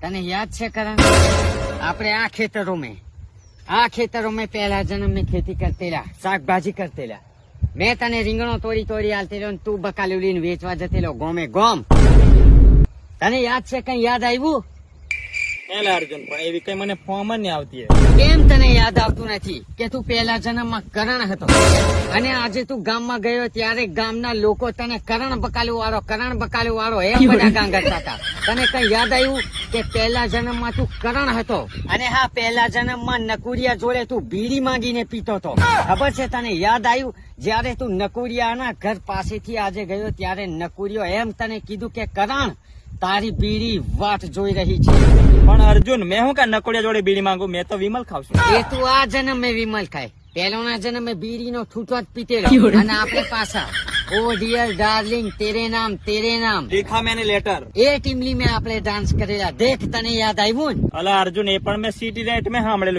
તને યાદ છે કરણ આપણે આ ખેતરો મેં આ ખેતરો મેં પહેલા મેં ખેતી કરતેલા, શાકભાજી કરતેલા. મેં તને રીંગણો તોડી તોડી આલતેલો ને તું બકાલી લઈને વેચવા જતેલો ગોમે ગોમ. તને યાદ છે કઈ યાદ આવ્યું? એલા અર્જુન પણ એવી કઈ મને ફોર્મ જ નહીં આવતી કેમ તને યાદ આવતું નથી કે તું પહેલા જન્મમાં કરણ હતો? અને આજે તું ગામમાં ગયો ત્યારે ગામના લોકો તને કરણ બકાલુ વાળો કરણ બકાલુ વાળો એમ બધા ગાંગરતા હતા. તને કઈ યાદ આવ્યું કે પહેલા જન્મમાં તું કરણ હતો? અને હા પહેલા જન્મમાં નકુરિયા જોડે તું બીડી માંગીને પીતો હતો. ખબર છે તને યાદ આવ્યું? જ્યારે તું નકુરિયાના ઘર પાસેથી આજે ગયો ત્યારે નકુરિયો એમ તને કીધું કે કરણ તારી બીડી વાટ જોઈ રહી છે. પણ અર્જુન મેં હું કા નકોડિયા જોડે બીડી માંગુ? મેં તો વિમલ ખાવ છું એ તું આ જન્મ મેં વિમલ ખાય. પહેલોના જન્મ મેં બીડીનો ઠૂઠો જ પીતેલો. અને આપણે પાછા. ઓ ડિયર ડાર્લિંગ તેરે નામ તેરે નામ. દેખા મેને લેટર. એ ટીમલી મેં આપણે ડાન્સ કરેલા. દેખ તને યાદ આવ્યું ને? અલા અર્જુન એ પણ મેં સિટી રાઈટ મેં સાંભળેલું.